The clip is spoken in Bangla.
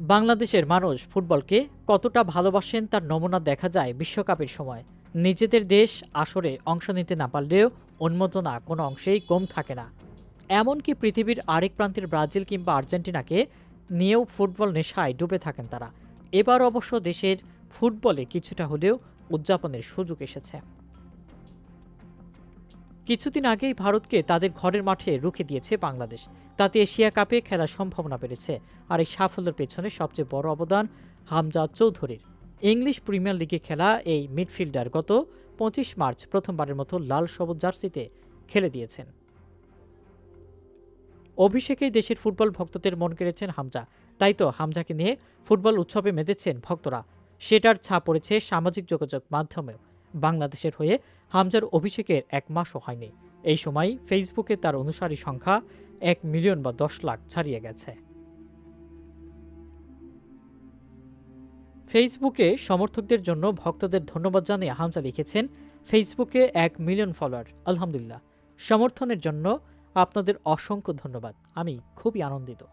বাংলাদেশের মানুষ ফুটবলকে কতটা ভালোবাসেন তার নমুনা দেখা যায় বিশ্বকাপের সময়। নিজেদের দেশ আসরে অংশ নিতে না পারলেও উন্মোদনা কোনো অংশেই কম থাকে না। এমনকি পৃথিবীর আরেক প্রান্তের ব্রাজিল কিংবা আর্জেন্টিনাকে নিয়েও ফুটবল নেশায় ডুবে থাকেন তারা। এবার অবশ্য দেশের ফুটবলে কিছুটা হলেও উদযাপনের সুযোগ এসেছে। কিছুদিন আগেই ভারতকে তাদের ঘরের মাঠে রুখে দিয়েছে বাংলাদেশ। তাতে এশিয়া কাপে খেলার সম্ভাবনা বেড়েছে। আর এই সাফল্যের পেছনে সবচেয়ে বড় অবদান হামজা চৌধুরীর। ইংলিশ প্রিমিয়ার লিগে খেলা এই মিডফিল্ডার গত পঁচিশ মার্চ প্রথমবারের মতো লাল সবুজ জার্সিতে খেলে দিয়েছেন। অভিষেকেই দেশের ফুটবল ভক্তদের মন কেড়েছেন হামজা। তাই তো হামজাকে নিয়ে ফুটবল উৎসবে মেতেছেন ভক্তরা। সেটার ছাপ পড়েছে সামাজিক যোগাযোগ মাধ্যমেও। বাংলাদেশের হয়ে হামজার অভিষেকের এক মাসও হয়নি। এই সময় ফেসবুকে তার অনুসারী সংখ্যা এক মিলিয়ন বা দশ লাখ ছাড়িয়ে গেছে। ফেসবুকে সমর্থকদের জন্য ভক্তদের ধন্যবাদ জানিয়ে হামজা লিখেছেন, ফেসবুকে এক মিলিয়ন ফলোয়ার, আলহামদুলিল্লাহ। সমর্থনের জন্য আপনাদের অসংখ্য ধন্যবাদ। আমি খুবই আনন্দিত।